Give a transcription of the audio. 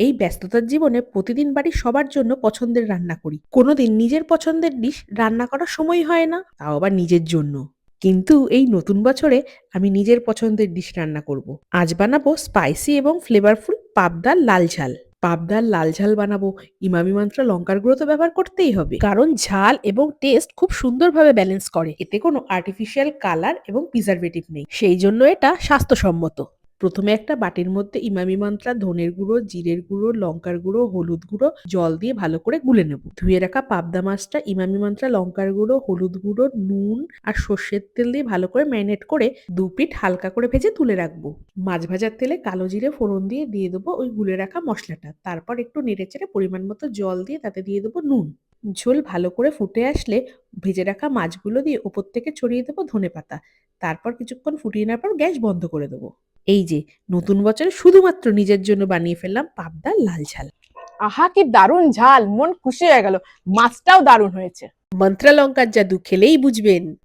এই ব্যস্ততার জীবনে প্রতিদিন বাড়ির সবার জন্য পছন্দের রান্না করি। কোনোদিন নিজের পছন্দের ডিশ রান্না করার সময় হয় না, তাও আবার নিজের জন্য। কিন্তু এই নতুন বছরে আমি নিজের পছন্দের ডিশ রান্না করব। আজ বানাবো স্পাইসি এবং ফ্লেভারফুল পাবদার লাল ঝাল। পাবদার লাল ঝাল বানাবো, ইমামি মাত্রা লঙ্কার গুঁড়ো তো ব্যবহার করতেই হবে। কারণ ঝাল এবং টেস্ট খুব সুন্দরভাবে ব্যালেন্স করে। এতে কোনো আর্টিফিশিয়াল কালার এবং প্রিজারভেটিভ নেই। সেই জন্য এটা স্বাস্থ্যসম্মত। প্রথমে একটা বাটির মধ্যে ইমামি মন্ত্রা, ধনের গুঁড়ো, জিরের গুঁড়ো, লঙ্কার গুঁড়ো, হলুদ গুঁড়ো, জল দিয়ে ভালো করে গুলে নেব। ধুয়ে রাখা পাবদা মাছটা, ইমামি মন্ত্রা, লঙ্কার গুঁড়ো, হলুদ গুঁড়ো, নুন আর সর্ষের তেল দিয়ে ভালো করে ম্যারিনেট করে দু পিঠ হালকা করে ভেজে তুলে রাখব। মাছ ভাজার তেলে কালো জিরে ফোড়ন দিয়ে দিয়ে দেবো ওই গুলে রাখা মশলাটা। তারপর একটু নেড়ে চেড়ে পরিমাণ মতো জল দিয়ে তাতে দিয়ে দেবো নুন। ঝোল ভালো করে ফুটে আসলে ভেজে রাখা মাছগুলো দিয়ে ওপর থেকে ছড়িয়ে দেবো ধনে পাতা তারপর কিছুক্ষণ ফুটিয়ে নেওয়ার পর গ্যাস বন্ধ করে দেবো। এই যে নতুন বছরে শুধুমাত্র নিজের জন্য বানিয়ে ফেললাম পাবদার লাল ঝাল। আহা কি দারুণ ঝাল মন খুশি হয়ে গেল। মাছটাও দারুণ হয়েছে। মন্ত্রালঙ্কার জাদু খেলেই বুঝবেন।